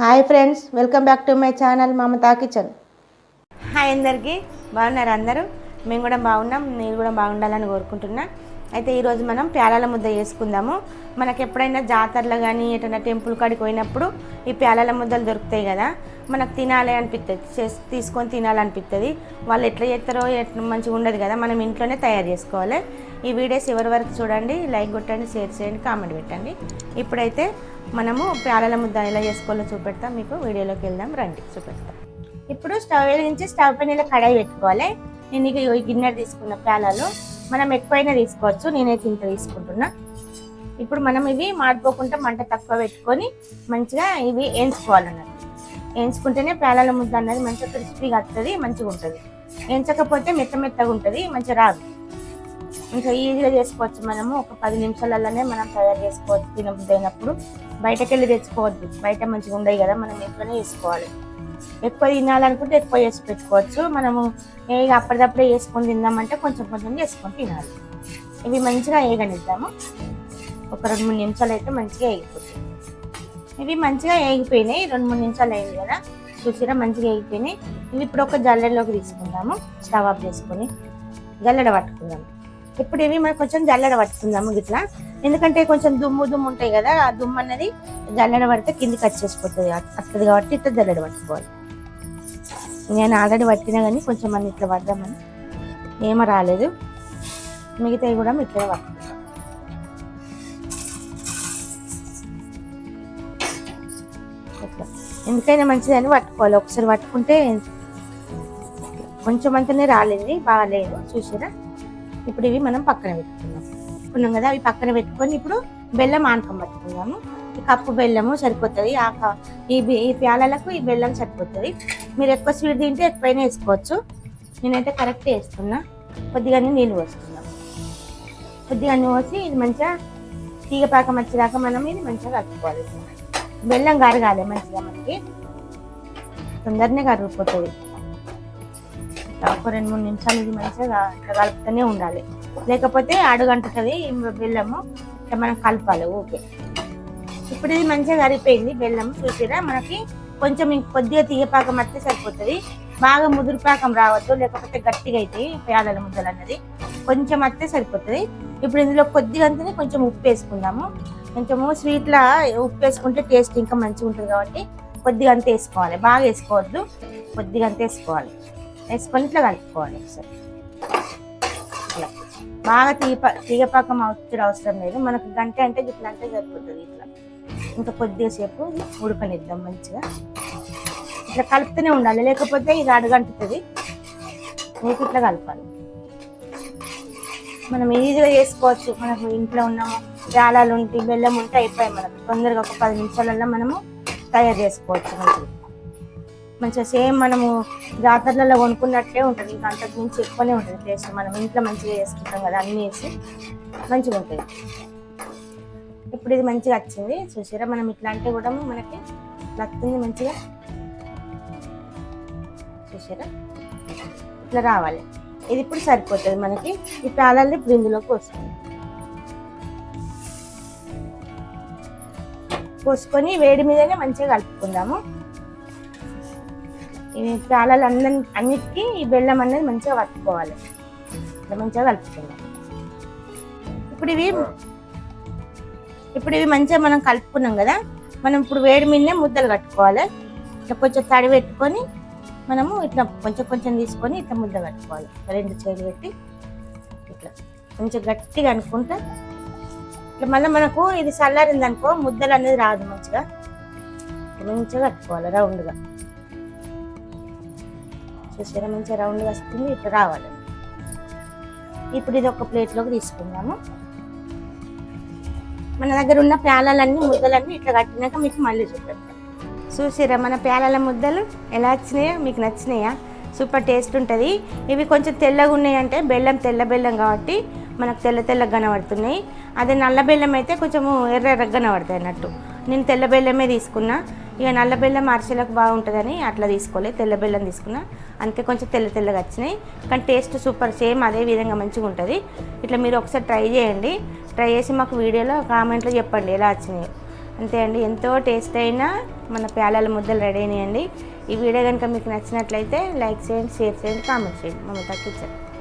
Hi friends welcome back to my channel Mamata kitchen. Hi అందరికీ బాగున్నారు అందరూ? మేము కూడా బాగున్నాం నేను కూడా బాగుండాలని కోరుకుంటున్నా. అయితే ఈరోజు మనం ప్యాలాల ముద్ద చేసుకుందాము. మనకు ఎప్పుడైనా జాతరలు కానీ ఎటైనా టెంపుల్ కాడికి పోయినప్పుడు ఈ ప్యాలాల ముద్దలు దొరుకుతాయి కదా. మనకు తినాలి అనిపిస్తుంది చేసి తీసుకొని తినాలనిపిస్తుంది వాళ్ళు ఎట్లా చేస్తారో ఎట్లా మంచిగా ఉండదు కదా. మనం ఇంట్లోనే తయారు చేసుకోవాలి. ఈ వీడియోస్ ఎవరి వరకు చూడండి లైక్ కొట్టండి షేర్ చేయండి కామెంట్ పెట్టండి. ఇప్పుడైతే మనము ప్యాలాల ముద్ద ఎలా చేసుకోవాలో చూపెడతాం. మీకు వీడియోలోకి వెళ్దాం రండి చూపెడతాం. ఇప్పుడు స్టవ్ వెలిగించి స్టవ్ పైన కడాయి పెట్టుకోవాలి. నేను ఇక ఈ గిన్నె తీసుకున్న ప్యాలాలు. మనం ఎక్కువైనా తీసుకోవచ్చు నేనైతే ఇంత తీసుకుంటున్నా. ఇప్పుడు మనం ఇవి మాడిపోకుండా మంట తక్కువ పెట్టుకొని మంచిగా ఇవి వేయించుకోవాలన్నది వేయించుకుంటేనే పేలాల ముద్ద అన్నది మంచిగా క్రిస్పీగా వస్తుంది మంచిగా ఉంటుంది. వేయించకపోతే మెత్త మెత్తగా ఉంటుంది మంచిగా రాదు. ఇంకా ఈజీగా చేసుకోవచ్చు మనము ఒక పది నిమిషాలలోనే మనం తయారు చేసుకోవచ్చు తినబుద్ధి అయినప్పుడు. బయటకెళ్ళి తెచ్చుకోవద్దు బయట మంచిగా ఉండవు కదా మనం ఇంట్లోనే చేసుకోవాలి. ఎక్కువ తినాలనుకుంటే ఎక్కువ చేసి పెట్టుకోవచ్చు. మనము ఏ అప్పటిదప్పుడే వేసుకొని తిందామంటే కొంచెం కొంచెం చేసుకొని తినాలి. ఇవి మంచిగా వేగనిద్దాము ఒక రెండు మూడు నిమిషాలు అయితే మంచిగా వేగిపోతాయి ఇవి మంచిగా వేగిపోయినాయి రెండు మూడు నిమిషాలు అయింది కదా. చూసిరా మంచిగా వేగిపోయినాయి ఇవి ఇప్పుడు ఒక జల్లెడలోకి తీసుకుందాము. స్టవ్ ఆఫ్ చేసుకొని జల్లెడ పట్టుకుందాము. ఇప్పుడు ఇవి మనం కొంచెం జల్లెడ పట్టుకుందాము ఇట్లా ఎందుకంటే కొంచెం దుమ్ము దుమ్ము ఉంటాయి కదా ఆ దుమ్ము అనేది జల్లెడ పడితే కిందికి వచ్చేసిపోతుంది వస్తుంది కాబట్టి ఇట్లా జల్లెడ పట్టుకోవాలి. నేను ఆల్రెడీ పట్టినా కానీ కొంచెం మనం ఇట్లా పడ్డామని ఏమో రాలేదు. మిగతావి కూడా ఇట్లా పట్టుకుంటాం ఇట్లా. ఎందుకైనా మంచిదని పట్టుకోవాలి. ఒకసారి పట్టుకుంటే కొంచెం అంతనే రాలేదు బాగాలేదు. చూసారా? ఇప్పుడు ఇవి మనం పక్కన పెట్టుకుందాం. పెట్టుకున్నాం కదా అవి పక్కన పెట్టుకొని ఇప్పుడు బెల్లం ఆనకం పట్టుకుందాము. ఈ కప్పు బెల్లము సరిపోతుంది. ఆ ఈ ఈ ప్యాలలకు ఈ బెల్లం సరిపోతుంది. మీరు ఎక్కువ స్వీట్ తింటే ఎక్కువైనా వేసుకోవచ్చు. నేనైతే కరెక్ట్ వేస్తున్నా కొద్దిగానే నీళ్ళు పోస్తున్నాం కొద్దిగా పోసి ఇది మంచిగా తీగపాకం వచ్చేదాకా మనం ఇది మంచిగా కలుపుకోవాలి. బెల్లం కరగాలి మంచిగా మనకి. తొందరనే కరిగిపోతుంది. ఒక రెండు మూడు నిమిషాలు ఇది మంచిగా కలుపుతూనే ఉండాలి. లేకపోతే అడుగంటుతుంది బెల్లము ఇట్లా మనం కలపాలి. ఓకే. ఇప్పుడు ఇది మంచిగా కరిగిపోయింది బెల్లం చూసిరా? మనకి కొంచెం ఇంక కొద్దిగా తీయపాకం అయితే సరిపోతుంది. బాగా ముదురు పాకం రావద్దు లేకపోతే గట్టిగా అయితే పేదల ముద్దలు అన్నది. కొంచెం వస్తే సరిపోతుంది. ఇప్పుడు ఇందులో కొద్దిగా అంతనే కొంచెం ఉప్పు వేసుకుందాము. కొంచెము స్వీట్లా ఉప్పు వేసుకుంటే టేస్ట్ ఇంకా మంచిగా ఉంటుంది కాబట్టి కొద్దిగా అంత వేసుకోవాలి. బాగా వేసుకోవద్దు కొద్దిగా అంత వేసుకోవాలి. వేసుకొని ఇట్లా కలుపుకోవాలి ఒకసారి. ఇట్లా బాగా తీప తీగపాకం అవసరం అవసరం లేదు. మనకు గంట అంటే ఇట్లా అంటే సరిపోతుంది ఇట్లా. ఇంకా కొద్దిగా సేపు ఉడకనిద్దాం మంచిగా. ఇట్లా కలుపుతూనే ఉండాలి. లేకపోతే ఇది అడగంటుతుంది. మీకు ఇట్లా కలపాలి. మనం ఈజీగా చేసుకోవచ్చు. మనకు ఇంట్లో ఉన్నాము జాలాలు ఉంటే బెల్లం ఉంటే అయిపోయి మనకు. తొందరగా ఒక పది నిమిషాలలో మనము తయారు చేసుకోవచ్చు మంచిగా. మంచిగా సేమ్ మనము జాతరలలో కొనుక్కున్నట్టే ఉంటుంది. ఇంకా అంతకు మించి ఎక్కువనే ఉంటుంది టేస్ట్ మనం ఇంట్లో మంచిగా చేసుకుంటాం కదా అన్నీ వేసి మంచిగా ఉంటుంది. ఇప్పుడు ఇది మంచిగా వచ్చింది. చూసారా మనం ఇట్లాంటివి కూడా మనకి ఇట్లా మంచిగా. చూసారా ఇట్లా రావాలి. ఇది ఇప్పుడు సరిపోతుంది మనకి. ఈ ప్యాలల్ని ఇప్పుడు ఇందులోకి వస్తుంది పోసుకొని వేడి మీదనే మంచిగా కలుపుకుందాము. ఈ ప్యాలలు అన్ని అన్నిటికీ ఈ బెల్లం అనేది మంచిగా పట్టుకోవాలి ఇట్లా మంచిగా కలుపుకుందాం. ఇప్పుడు ఇవి ఇప్పుడు ఇవి మంచిగా మనం కలుపుకున్నాం కదా మనం ఇప్పుడు వేడి మీదనే ముద్దలు కట్టుకోవాలి. ఇట్లా కొంచెం తడి పెట్టుకొని మనము ఇట్లా కొంచెం కొంచెం తీసుకొని ఇట్లా ముద్ద కట్టుకోవాలి. రెండు చేతులు పెట్టి ఇట్లా కొంచెం గట్టిగా అనుకుంటా ఇట్లా మళ్ళీ మనకు ఇది చల్లారింది అనుకో ముద్దలు అనేది రాదు మంచిగా. మంచిగా కట్టుకోవాలి రౌండ్గా. చూసారా మంచిగా రౌండ్గా వస్తుంది ఇట్లా రావాలి. ఇప్పుడు ఇది ఒక ప్లేట్లోకి తీసుకుందాము. మన దగ్గర ఉన్న ప్యాలలన్నీ ముద్దలన్నీ ఇట్లా కట్టినాక మీకు మళ్ళీ చూపెడతాం. చూసిరా మన ప్యాలల ముద్దలు ఎలా వచ్చినాయో మీకు నచ్చినాయా? సూపర్ టేస్ట్ ఉంటుంది. ఇవి కొంచెం తెల్లగా ఉన్నాయంటే బెల్లం తెల్ల బెల్లం కాబట్టి మనకు తెల్ల తెల్లగా కనబడుతున్నాయి. అదే నల్ల బెల్లం అయితే కొంచెము ఎర్ర ఎర్రగా కనబడతాయి అన్నట్టు. నేను తెల్ల బెల్లమే తీసుకున్నా. ఇక నల్ల బెల్లం అరిసెలకు బాగుంటుందని అట్లా తీసుకోలే తెల్ల బెల్లం తీసుకున్నా. అందుకే కొంచెం తెల్ల తెల్లగా వచ్చినాయి. కానీ టేస్ట్ సూపర్ సేమ్ అదే విధంగా మంచిగా ఉంటుంది. ఇట్లా మీరు ఒకసారి ట్రై చేయండి. ట్రై చేసి మాకు వీడియోలో కామెంట్లో చెప్పండి ఎలా వచ్చినాయి. అంతే అండి. ఎంతో టేస్ట్ అయినా మన ప్యాలాల ముద్దలు రెడీ అయినాయండి. ఈ వీడియో కనుక మీకు నచ్చినట్లయితే లైక్ చేయండి షేర్ చేయండి కామెంట్ చేయండి. మమ్మల్ని తగ్గించండి.